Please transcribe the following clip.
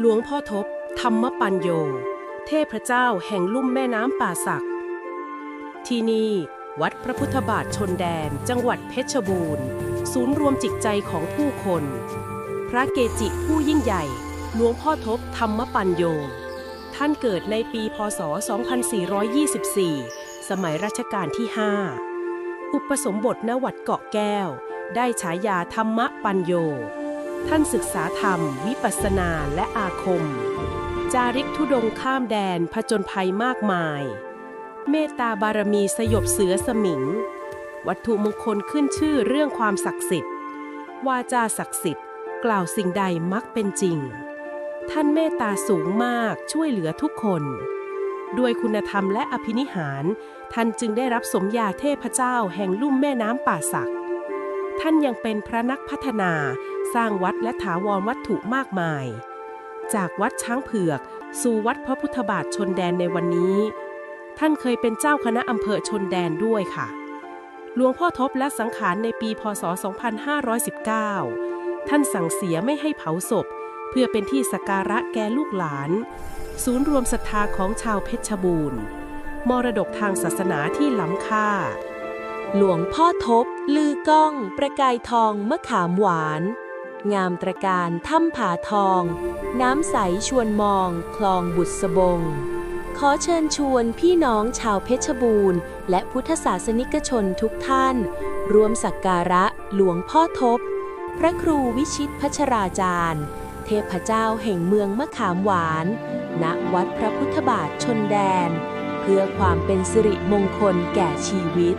หลวงพ่อทบ ธรรมปัญโย เทพเจ้าแห่งลุ่มแม่น้ำป่าสัก ที่นี่ วัดพระพุทธบาทชนแดน จังหวัดเพชรบูรณ์ ศูนย์รวมจิตใจของผู้คน พระเกจิผู้ยิ่งใหญ่ หลวงพ่อทบ ธรรมปัญโย ท่านเกิดในปีพศ 2424 สมัยรัชกาลที่ 5 อุปสมบทณวัดเกาะแก้ว ได้ฉายาธรรมปัญโย ท่านศึกษาธรรม วิปัสสนาและอาคม จาริกธุดงข้ามแดนผจญภัยมากมาย เมตตาบารมีสยบเสือสมิง วัตถุมงคลขึ้นชื่อเรื่องความศักดิ์สิทธิ์ วาจาศักดิ์สิทธิ์ กล่าวสิ่งใดมักเป็นจริง ท่านเมตตาสูงมากช่วยเหลือทุกคน ด้วยคุณธรรมและอภินิหาร ท่านจึงได้รับสมญาเทพเจ้าแห่งลุ่มแม่น้ำป่าสัก ท่านยังเป็นพระนักพัฒนา สร้างวัดและถาวรวัตถุมากมาย จากวัดช้างเผือก สู่วัดพระพุทธบาทชนแดนในวันนี้ ท่านเคยเป็นเจ้าคณะอำเภอชนแดนด้วยค่ะ หลวงพ่อทบและสังขารในปีพศ 2519 ท่านสั่งเสียไม่ให้เผาศพ เพื่อเป็นที่สักการะแก่ลูกหลาน ศูนย์รวมศรัทธาของชาวเพชรบูรณ์ มรดกทางศาสนาที่ล้ำค่าหลวงพ่อทบ ลือก้อง ประกายทอง มะขามหวาน งามตระการถ้ำผาทอง น้ำใสชวนมอง คลองบุษบง ขอเชิญชวนพี่น้องชาวเพชรบูรณ์ และพุทธศาสนิกชนทุกท่านร่วมสักการะหลวงพ่อทบ พระครูวิชิตพัชราจารย์ เทพเจ้าแห่งเมืองมะขามหวาน ณวัดพระพุทธบาทชนแดน เพื่อความเป็นสิริมงคลแก่ชีวิต